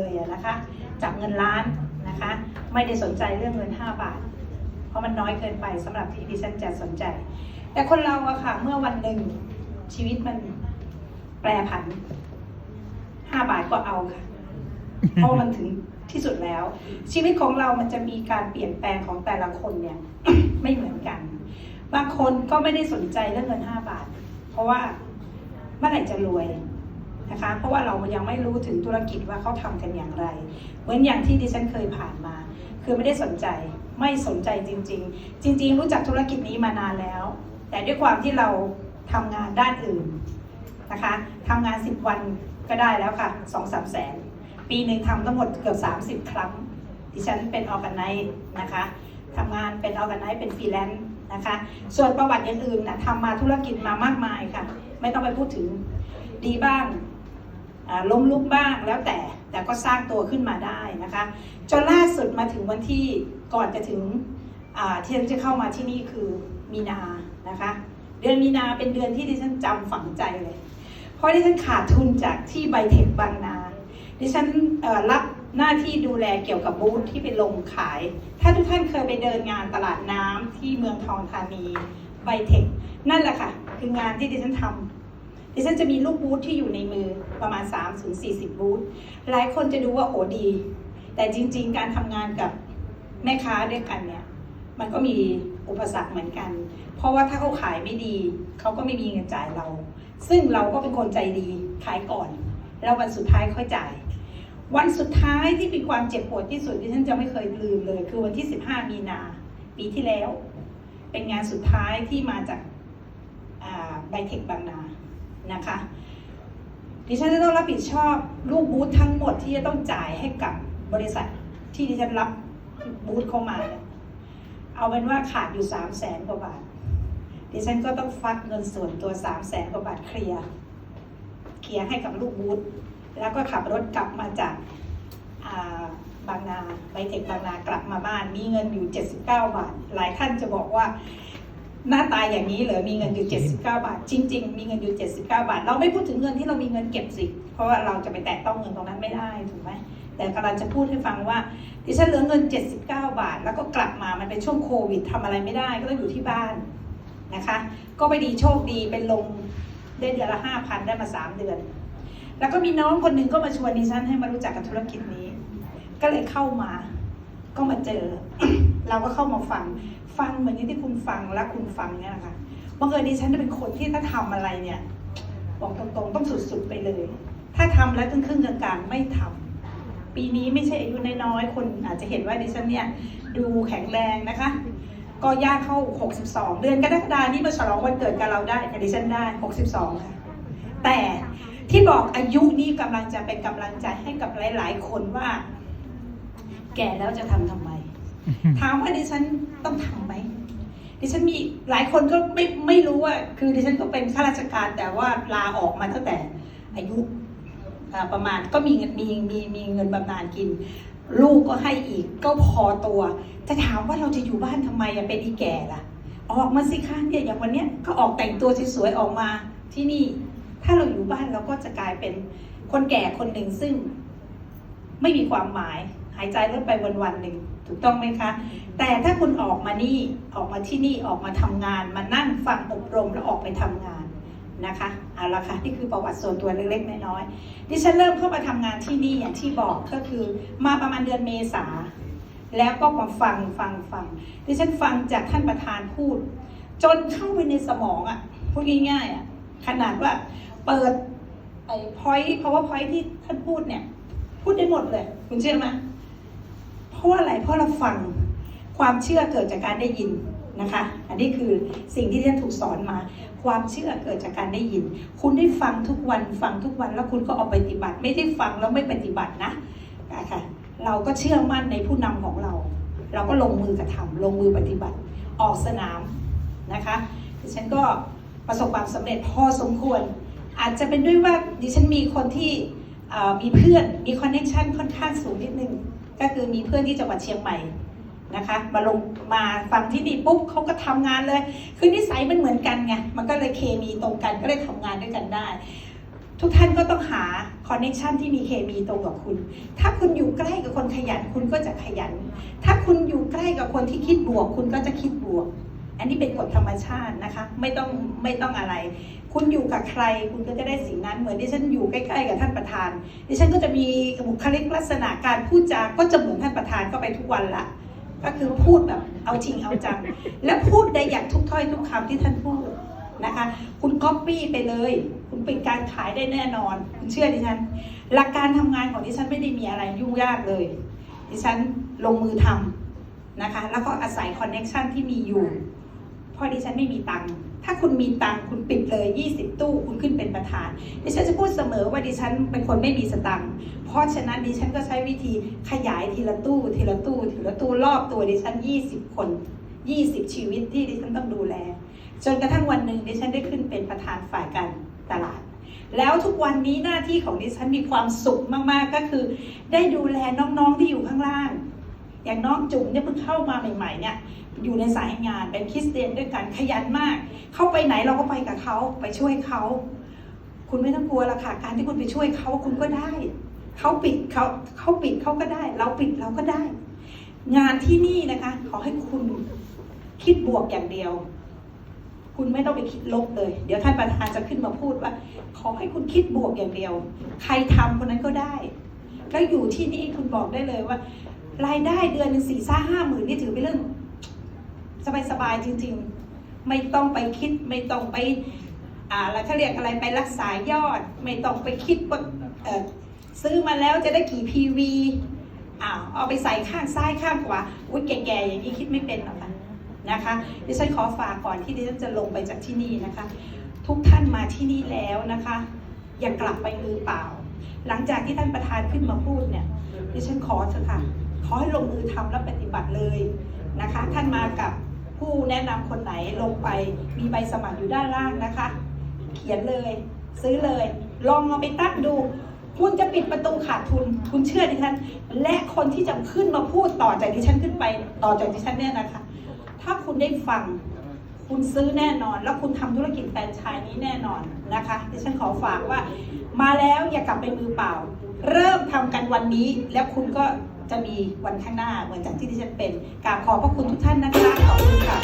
เลยนะคะจับเงินล้านนะคะไม่ได้สนใจเรื่องเงิน 5 บาท เพราะมันน้อยเกินไปสำหรับที่ดิฉันจะสนใจ แต่คนเราอะค่ะเมื่อวันหนึ่งชีวิตมันแปรผัน 5 บาทก็เอาค่ะ เพราะมันถึงที่สุดแล้ว ชีวิตของเรามันจะมีการเปลี่ยนแปลงของแต่ละคนเนี่ยไม่เหมือนกัน บางคนก็ไม่ได้สนใจเรื่องเงิน 5 บาท เพราะว่าเมื่อไหร่จะรวย นะคะ เพราะว่าเรายังไม่รู้ถึงธุรกิจว่าเขาทำกันอย่างไร เหมือนอย่างที่ดิฉันเคยผ่านมา คือไม่ได้สนใจไม่สนใจจริง ๆ จริง ๆ รู้จักธุรกิจนี้มานานแล้ว แต่ด้วยความที่เราทำงานด้านอื่นนะคะทำงาน 10 วันก็ได้แล้วค่ะ2องสามแสน ปีหนึ่งทำทั้งหมดเกือบ 30 ครั้ง ดิฉันเป็นออแกไนซ์นะคะทำงานเป็นออแกไนซ์เป็นฟรีแลนซ์นะคะ ส่วนประวัติอย่างอื่นนะทำมาธุรกิจมามากมายค่ะ ไม่ต้องไปพูดถึงดีบ้าง ล้มลุกบ้างแล้วแต่แต่ก็สร้างตัวขึ้นมาได้นะคะจนล่าสุดมาถึงวันที่ก่อนจะถึงที่ฉันจะเข้ามาที่นี่คือมีนานะคะเดือนมีนาเป็นเดือนที่ดิฉันจำฝังใจเลย เพราะดิฉันขาดทุนจากที่ไบเทคบางนา ดิฉันรับหน้าที่ดูแลเกี่ยวกับบูธที่ไปลงขาย ถ้าทุกท่านเคยไปเดินงานตลาดน้ำที่เมืองทองธานีไบเทคนั่นแหละค่ะ คืองานที่ดิฉันทำ ดิฉันจะมีลูกบูธที่อยู่ในมือประมาณ3-40 บูธหลายคนจะดูว่าโอ้ดี แต่จริง ๆ การทำงานกับแม่ค้าด้วยกันเนี่ย มันก็มีอุปสรรคเหมือนกัน เพราะว่าถ้าเขาขายไม่ดี เขาก็ไม่มีเงินจ่ายเรา ซึ่งเราก็เป็นคนใจดีขายก่อน แล้ววันสุดท้ายค่อยจ่าย วันสุดท้ายที่มีความเจ็บปวดที่สุดที่ฉันจะไม่เคยลืมเลย คือวันที่ 15 มีนาปีที่แล้ว เป็นงานสุดท้ายที่มาจากไบเทคบางนา นะคะดิฉันจะต้องรับผิดชอบลูกบูธทั้งหมดที่จะต้องจ่ายให้กับบริษัทที่ดิฉันรับบูธเข้ามา เอาเป็นว่าขาดอยู่สามแสนกว่าบาท ดิฉันก็ต้องฟักเงินส่วนตัวสามแสนกว่าบาทเคลียร์เคลียร์ให้กับลูกบูธแล้วก็ขับรถกลับมาจากาบางนาไปเทคบางนากลับมาบ้านมีเงินอยู่ 79 บาท หลายท่านจะบอกว่า หน้าตายอย่างนี้เหรอมีเงินอยู่ 79 บาท จริง ๆ มีเงินอยู่ 79 บาท เราไม่พูดถึงเงินที่เรามีเงินเก็บสิ เพราะว่าเราจะไปแตะต้องเงินตรงนั้นไม่ได้ถูกไหมแต่กำลังจะพูดให้ฟังว่าดิฉันเหลือเงิน 79 บาท แล้วก็กลับมามันเป็นช่วงโควิดทำอะไรไม่ได้ก็ต้องอยู่ที่บ้านนะคะ ก็ไปดีโชคดีเป็นลงได้เดือนละ 5,000 ได้มา 3 เดือน แล้วก็มีน้องคนหนึ่งก็มาชวนดิฉันให้มารู้จักกับธุรกิจนี้ ก็เลยเข้ามาก็มาเจอ เราก็เข้ามาฟัง ฟังเหมือนที่คุณฟังและคุณฟังเนี่ยนะคะบังเอิญดิฉันเป็นคนที่ถ้าทำอะไรเนี่ยบอกตรงๆต้องสุดๆไปเลย ถ้าทำแล้วครึ่งๆกลางๆไม่ทำปีนี้ไม่ใช่อายุน้อยๆ คนอาจจะเห็นว่าดิฉันเนี่ยดูแข็งแรงนะคะ ก็ย่างเข้า 62 เดือนกรกฎานี้มาฉลองวันเกิดกับเราได้กับดิฉันได้ 62 ค่ะ แต่ที่บอกอายุนี้กำลังจะเป็นกำลังใจให้กับหลาย ๆ คนว่า แก่แล้วจะทำทำไม ถามว่าดิฉันต้องทำไหมดิฉันมีหลายคนก็ไม่ไม่รู้ว่า คือดิฉันก็เป็นข้าราชการแต่ว่าลาออกมาตั้งแต่อายุประมาณก็มีเงินมีมีมีเงินบำนาญกิน ลูกก็ให้อีกก็พอตัว จะถามว่าเราจะอยู่บ้านทำไมอะเป็นอีแก่ล่ะ ออกมาสิคะเนี่ยอย่างวันเนี้ยก็ออกแต่งตัวสวยๆออกมาที่นี่ ถ้าเราอยู่บ้านเราก็จะกลายเป็นคนแก่คนหนึ่งซึ่ง ไม่มีความหมาย หายใจลดไปวันๆหนึ่ง ถูกต้องไหมคะ แต่ถ้าคุณออกมานี่ออกมาที่นี่ออกมาทำงาน มานั่งฟังอบรมแล้วออกไปทำงานนะคะเอาละค่ะนี่คือประวัติส่วนตัวเล็กๆน้อยๆดิฉันเริ่มเข้ามาทำงานที่นี่อย่างที่บอกก็คือมาประมาณเดือนเมษาแล้วก็มาฟังฟังฟังดิฉันฟังจากท่านประธานพูด จนเข้าไปในสมองอะ่ะพูดง่ายๆอะ่ะขนาดว่าเปิดไอ้พอยต์เพราะว่าพอยที่ท่านพูดเนี่ย พูดได้หมดเลย คุณเชื่อไหม เพราะว่าอะไรเพราะเราฟังความเชื่อเกิดจากการได้ยินนะคะ อันนี้คือสิ่งที่ท่านถูกสอนมา ความเชื่อเกิดจากการได้ยิน คุณได้ฟังทุกวันฟังทุกวันแล้วคุณก็เอาปฏิบัติ ไม่ได้ฟังแล้วไม่ปฏิบัตินะนะคะเราก็เชื่อมั่นในผู้นำของเรา เราก็ลงมือกระทำลงมือปฏิบัติออกสนามนะคะดิฉันก็ประสบความสำเร็จพอสมควร อาจจะเป็นด้วยว่าดิฉันมีคนที่มีเพื่อนมีคอนเน t ชันค่อนข้างสูงนิดนึง ก็คือมีเพื่อนที่จังหวัดเชียงใหม่นะคะมาลงมาฟังที่นี่ปุ๊บเขาก็ทำงานเลย คือนิสัยมันเหมือนกันไงมันก็เลยเคมีตรงกันก็เลยทำงานด้วยกันได้ ทุกท่านก็ต้องหาคอนเน็ชันที่มีเคมีตรงกับคุณ ถ้าคุณอยู่ใกล้กับคนขยันคุณก็จะขยัน ถ้าคุณอยู่ใกล้กับคนที่คิดบวก คุณก็จะคิดบวก อันนี้เป็นกฎธรรมชาตินะคะ ไม่ต้องไม่ต้องอะไร คุณอยู่กับใครคุณก็จะได้สิ่งนั้นเหมือนที่ฉันอยู่ใกล้ๆกับท่านประธาน ดิฉันก็จะมีบุคลิกลักษณะการพูดจาก็จะเหมือนท่านประธานก็ไปทุกวันละ ก็คือพูดแบบเอาจริงเอาจัง และพูดได้อย่างทุกถ้อยทุกคำที่ท่านพูดนะคะ คุณก๊อปปี้ไปเลย คุณเป็นการขายได้แน่นอนคุณเชื่อดิฉัน หลักการทำงานของดิฉันไม่ได้มีอะไรยุ่งยากเลย ดิฉันลงมือทำนะคะ แล้วก็อาศัยคอนเน็ชันที่มีอยู่เพราะดิฉันไม่มีตังค์ ถ้าคุณมีตังคุณปิดเลย 20 ตู้คุณขึ้นเป็นประธาน ดิฉันจะพูดเสมอว่าดิฉันเป็นคนไม่มีสตังค์เพราะฉะนั้นดิฉันก็ใช้วิธีขยายทีละตู้ ทีละตู้ ทีละตู้รอบตัวดิฉัน 20 คน 20 ชีวิตที่ดิฉันต้องดูแล จนกระทั่งวันหนึ่งดิฉันได้ขึ้นเป็นประธานฝ่ายการตลาด แล้วทุกวันนี้หน้าที่ของดิฉันมีความสุขมากๆก็คือ ได้ดูแลน้องๆที่อยู่ข้างล่าง อย่างน้องจุ๋มเนี่ยเพิ่งเข้ามาใหม่ๆเนี่ยอยู่ในสายงานเป็นคริสเตียนด้วยกันขยันมาก เข้าไปไหนเราก็ไปกับเขาไปช่วยเขา คุณไม่ต้องกลัวละค่ะการที่คุณไปช่วยเขาคุณก็ได้เขาปิดเขาเขาปิดเขาก็ได้ เราปิดเราก็ได้ งานที่นี่นะคะ ขอให้คุณคิดบวกอย่างเดียว คุณไม่ต้องไปคิดลบเลย เดี๋ยวท่านประธานจะขึ้นมาพูดว่า ขอให้คุณคิดบวกอย่างเดียว ใครทำคนนั้นก็ได้ แล้วอยู่ที่นี่คุณบอกได้เลยว่า รายได้เดือนหนึ่งสี่ซ่าห้าหมื่นนี่ถือเป็นเรื่อง สบายๆจริง ๆ ไม่ต้องไปคิดไม่ต้องไปอ่าแล้วเขาเรียกอะไรไปรักษายอด ไม่ต้องไปคิดว่าเออซื้อมาแล้วจะได้กี่ PV อ้าวเอาไปใส่ข้างซ้ายข้างขวาอุ้ยแก่ๆอย่างนี้คิดไม่เป็นหรอกค่ะนะคะดิฉันขอฝากก่อนที่ดิฉันจะลงไปจากที่นี่นะคะ ทุกท่านมาที่นี่แล้วนะคะ อย่ากลับไปมือเปล่า หลังจากที่ท่านประธานขึ้นมาพูดเนี่ยดิฉันขอเถอะค่ะ ขอให้ลงมือทำและปฏิบัติเลยนะคะ ท่านมากับผู้แนะนำคนไหนลงไปมีใบสมัครอยู่ด้านล่างนะคะ เขียนเลย ซื้อเลย ลองเอาไปตั้งดู คุณจะปิดประตูขาดทุน คุณเชื่อดิฉัน และคนที่จะขึ้นมาพูดต่อจากดิฉันขึ้นไปต่อจากดิฉันเนี่ยนะคะ ถ้าคุณได้ฟังคุณซื้อแน่นอน แล้วคุณทำธุรกิจแฟรนไชส์นี้แน่นอนนะคะดิฉันขอฝากว่า มาแล้วอย่ากลับไปมือเปล่า เริ่มทำกันวันนี้แล้วคุณก็ จะมีวันข้างหน้าเหมือนจากที่ที่ฉันเป็นกราบขอบพระคุณทุกท่านนะคะขอบคุณค่ะ